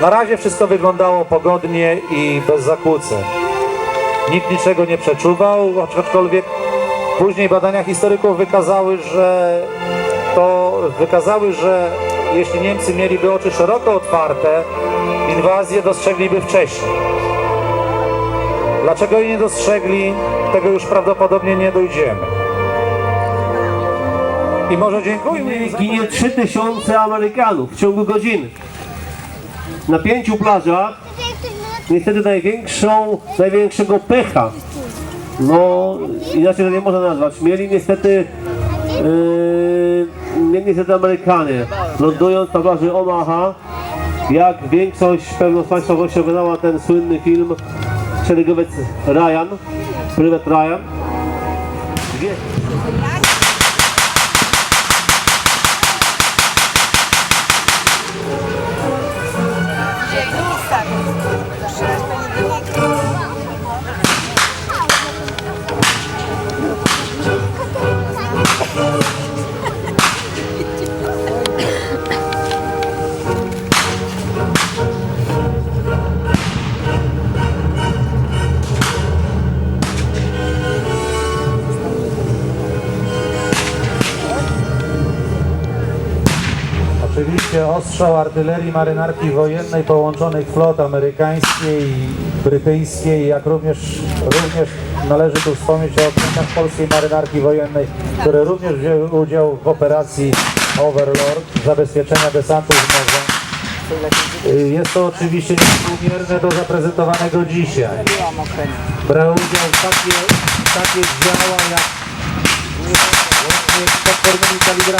Na razie wszystko wyglądało pogodnie i bez zakłóceń. Nikt niczego nie przeczuwał, aczkolwiek później badania historyków wykazały, że to wykazały, że jeśli Niemcy mieliby oczy szeroko otwarte, inwazję dostrzegliby wcześniej. Dlaczego jej nie dostrzegli, tego już prawdopodobnie nie dojdziemy. I może dziękujmy Ginie że- 3000 Amerykanów w ciągu godziny. Na pięciu plażach. Niestety największą, największego pecha, no inaczej to nie można nazwać, mieli niestety yy, mieli niestety Amerykanie, lądując na plaży Omaha, jak większość pewno z Państwa oglądała ten słynny film Szeregowiec Ryan, Prywat Ryan, gdzie Oczywiście ostrzał artylerii marynarki wojennej połączonych flot amerykańskiej i brytyjskiej, jak również, również należy tu wspomnieć o okrętach polskiej marynarki wojennej, które również wzięły udział w operacji Overlord, zabezpieczenia desantu z morza. Jest to oczywiście niewspółmierne do zaprezentowanego dzisiaj. Brały udział w takie, w takie działa jak z potwornymi kalibrami.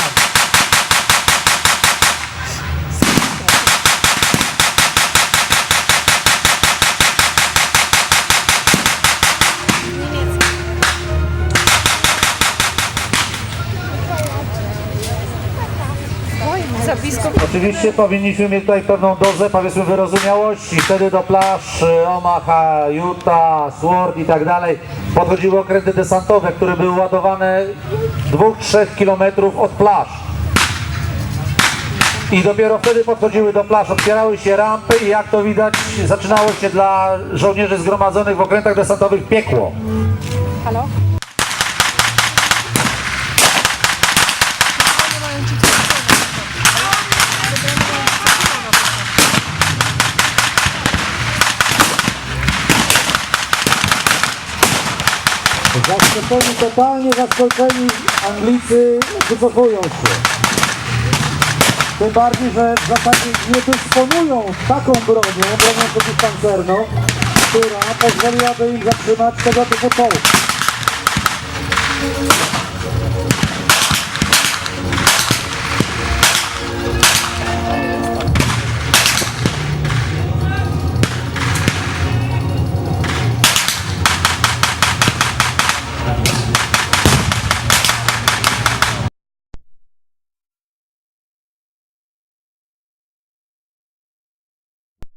Blisko Oczywiście powinniśmy mieć tutaj pewną dozę, powiedzmy, wyrozumiałości. Wtedy do plaż y, Omaha, Utah, Sword i tak dalej podchodziły okręty desantowe, które były ładowane 2-3 kilometrów od plaż. I dopiero wtedy podchodziły do plaż, otwierały się rampy i jak to widać zaczynało się dla żołnierzy zgromadzonych w okrętach desantowych piekło. Halo? Zaskoczeni, totalnie zaskoczeni Anglicy wycofują się. Tym bardziej, że w zasadzie nie dysponują taką bronią, bronią przeciwpancerną, która pozwoliłaby im zatrzymać tego typu czołg.